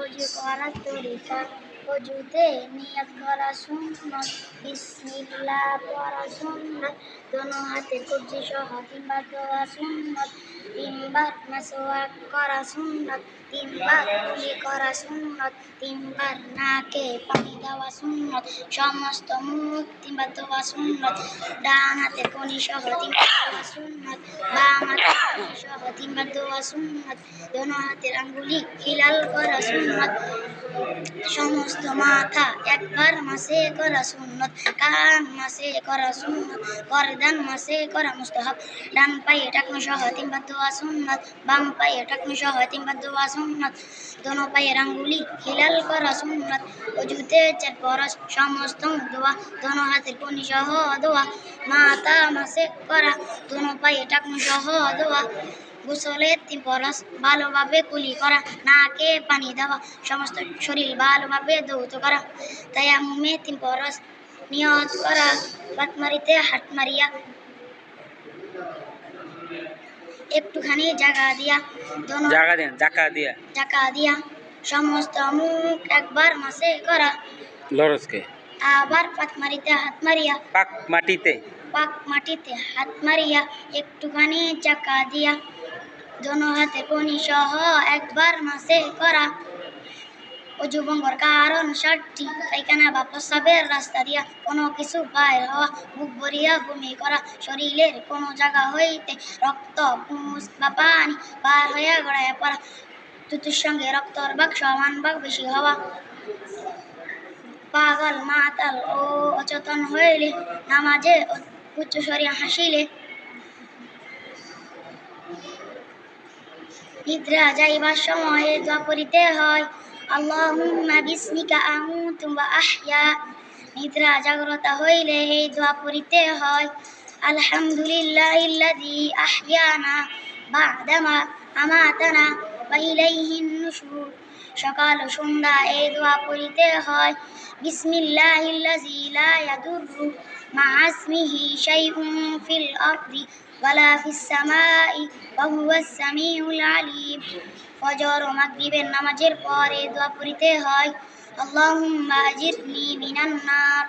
অজু সুন্নত। বিসমিল্লাহ পড়া সুন্নত। দোনো হাতে কবজি সহ তিনবার দেওয়া সুন্নত। তিনবার মাসওয়াক করা সুন্নত। তিনবার কুলি করা সুন্নত। তিনবার নাকে পানি দেওয়া সুন্নত। সমস্ত মুখ তিনবার দেওয়া সুন্নত। ডান হাতে কনি সহ তিনবার সুন্নত দোনো হাতের আঙ্গুলি হিলাল করা সুন্নত। সমস্ত মাথা একবার মাসে করা সুন্নত, কান মাসে করা সুন্নত গরদান মাসে করা মুস্তাহাব। ডান পায়ে টাকনু সহ তিনবার দোয়া সুন্নত, বাম পায়ে টাকনু সহ তিনবার দোয়া সুন্নত। দোনো পায়ের আঙ্গুলি হিলাল করা সুন্নত। অজুতে চার পরশ সমস্ত দোয়া, দোনো হাতের কনি সহ দোয়া। মাথা মাসে করা, দোনো পায়ে টাকনু সহ দোয়া। তিন পরশ ভালোভাবে কুলি করা নাকে পানি দেওয়া সমস্ত শরীর ভালোভাবে দৌত করা। তায়ামুমে তিন পরশ নিয়ত করা বাত মারিতে হাত মারিয়া একটুখানি জায়গা দিয়া দোনো জাগা দেন জাকা দিয়া। জায়গা দিয়া সমস্ত মুখ একবার মাসে করা। লরসকে আবার পাত মারিতে হাত মারিয়া। পাক মাটিতে। পাক মাটিতে হাত মারিয়া একটুখানি চাকা দিয়া দোনো হাতে কনি সহ একবার মাসে করা। অজু ভঙ্গর কারণ ষাটটি পায়খানা বা প্রস্রাবের রাস্তা দিয়া কোনো কিছু বাইর হওয়া বুক ভরিয়া বমি করা শরীরের কোনো জায়গা হইতে রক্ত পুষ বা পানি বার হইয়া গড়াইয়া পড়া। তুতুর সঙ্গে রক্তর ভাগ সমান ভাগ বেশি হওয়া। পাগল মাতাল ও অচেতন হইলে নামাজে উচ্চ স্বরে হাসিলে নিদ্রা যাইবার সময়ে দোয়া করিতে হয়। আল্লাহুম্মা বিসমিকা আমুতু ওয়া আহইয়া নিদ্রা জাগ্রত হইলে এই দোয়া পড়িতে হয় আলহামদুলিল্লাহিল্লাযী আহইয়ানা বা'দামা আমাতানা ওয়া ইলাইহিন নুশুর। সকাল সন্ধ্যা এই দোয়া পড়িতে হয়। বিসমিল্লাহিল্লাযী লা ইয়াদুররু মা ইসমিহি শাইউন ফিল আরদি ওয়ালা ফিস সামাই ওয়া হুয়াস সামিউল আলিম। ফজর ও মাগরিবের নামাজের পরে দোয়া পড়িতে হয়। আল্লাহুম্মা আজিরনি মিনান নার।